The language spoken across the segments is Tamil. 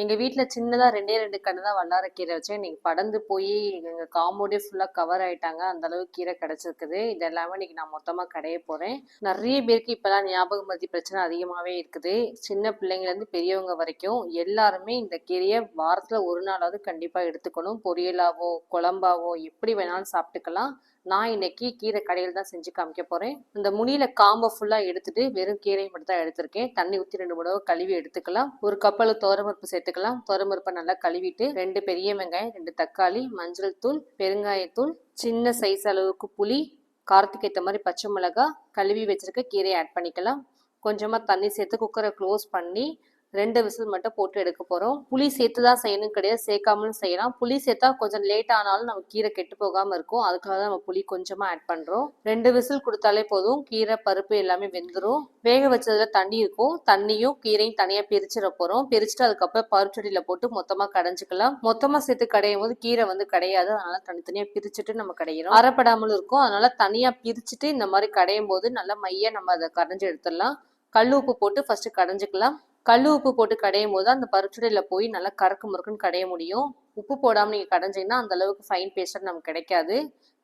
எங்கள் வீட்டில் சின்னதாக ரெண்டே ரெண்டு கன்று தான் வல்லார கீரை வச்சேன். இன்றைக்கி படந்து போய் எங்கள் காம்பவுண்டே ஃபுல்லாக கவர் ஆகிட்டாங்க அந்த அளவுக்கு கீரை கிடச்சிருக்குது. இது எல்லாமே இன்னைக்கு நான் மொத்தமாக கடைய போகிறேன் நிறைய பேருக்கு இப்போலாம் ஞாபக மருதி பிரச்சனை அதிகமாகவே இருக்குது. சின்ன பிள்ளைங்கலேருந்து பெரியவங்க வரைக்கும் எல்லாருமே இந்த கீரையை வாரத்தில் ஒரு நாளாவது கண்டிப்பாக எடுத்துக்கணும். பொரியலாவோ குழம்பாவோ எப்படி வேணாலும் சாப்பிட்டுக்கலாம். நான் இன்னைக்கு கீரை கடையில் தான் செஞ்சு காமிக்க போறேன். இந்த முனியில காம்பை ஃபுல்லா எடுத்துட்டு வெறும் கீரையை மட்டும் தான் எடுத்திருக்கேன். தண்ணி ஊற்றி ரெண்டு மூணு கழுவி எடுத்துக்கலாம். ஒரு கப்பல் சேர்த்து சேர்த்துக்கலாம் துவரம்பருப்பை நல்லா கழுவிட்டு ரெண்டு பெரிய வெங்காயம் ரெண்டு தக்காளி மஞ்சள் தூள் பெருங்காயத்தூள் சின்ன சைஸ் அளவுக்கு புளி காரத்துக்கு ஏற்ற மாதிரி பச்சை மிளகாய் கழுவி வச்சிருக்க கீரையை ஆட் பண்ணிக்கலாம். கொஞ்சமாக தண்ணி சேர்த்து குக்கரை க்ளோஸ் பண்ணி ரெண்டு விசில் மட்டும் போட்டு எடுக்க போகிறோம் புளி சேர்த்து தான் செய்யணும் கிடையாது. சேர்க்காமலும் செய்யலாம். புளி சேர்த்தா கொஞ்சம் லேட் ஆனாலும் நம்ம கீரை கெட்டு போகாமல் இருக்கும். அதுக்காக தான் நம்ம புளி கொஞ்சமாக ஆட் பண்ணுறோம் ரெண்டு விசில் கொடுத்தாலே போதும். கீரை பருப்பு எல்லாமே வெந்துடும் வேக வச்சதுல தண்ணி இருக்கும். தண்ணியும் கீரையும் தனியாக பிரிச்சிட போகிறோம் பிரிச்சுட்டு அதுக்கப்புறம் பருச்சடியில் போட்டு மொத்தமாக கடைஞ்சிக்கலாம். மொத்தமாக சேர்த்து கடையும் போது கீரை வந்து கிடையாது. அதனால தனித்தனியாக பிரிச்சுட்டு நம்ம கடையிறோம். அரைப்படாமலும் இருக்கும். அதனால தனியாக பிரிச்சுட்டு இந்த மாதிரி கடையும் போது நல்லா மைய நம்ம அதை கடைஞ்சி எடுத்துடலாம். கல் உப்பு போட்டு ஃபர்ஸ்ட் கடைஞ்சிக்கலாம். கல் உப்பு போட்டு கடையும் போது அந்த பருச்சுடையில் போய் நல்லா கறக்கு முறுக்குன்னு கடைய முடியும். உப்பு போடாமல் நீங்கள் கடைஞ்சிங்கன்னா அந்த அளவுக்கு ஃபைன் பேஸ்டாக நமக்கு கிடைக்காது.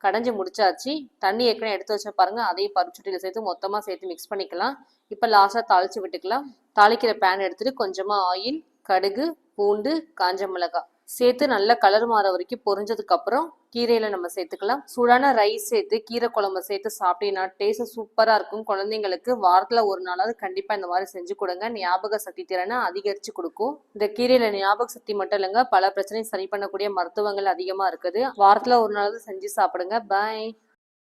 கடைஞ்சி முடிச்சாச்சு. தண்ணி ஏற்கனவே எடுத்து வச்ச பாருங்க அதையும் பருச்சுட்டியில் சேர்த்து மொத்தமாக சேர்த்து மிக்ஸ் பண்ணிக்கலாம். இப்போ லாஸ்ட்டாக தாளித்து விட்டுக்கலாம். தாளிக்கிற பேன் எடுத்துட்டு கொஞ்சமாக ஆயில் கடுகு பூண்டு காஞ்ச மிளகாய் சேர்த்து நல்லா கலர் மாற வரைக்கும் பொரிஞ்சதுக்கு அப்புறம் கீரையில நம்ம சேர்த்துக்கலாம். சூடான ரைஸ் சேர்த்து கீரை குழம்பு சேர்த்து சாப்பிட்டீங்கன்னா டேஸ்ட் சூப்பரா இருக்கும். குழந்தைங்களுக்கு வாரத்துல ஒரு நாளாவது கண்டிப்பா இந்த மாதிரி செஞ்சு கொடுங்க. ஞாபக சக்தி திறனை அதிகரிச்சு கொடுக்கும். இந்த கீரையில ஞாபக சக்தி மட்டும் இல்லைங்க பல பிரச்சனையும் சரி பண்ணக்கூடிய மருத்துவங்கள் அதிகமா இருக்குது. வாரத்துல ஒரு நாளாவது செஞ்சு சாப்பிடுங்க. பாய்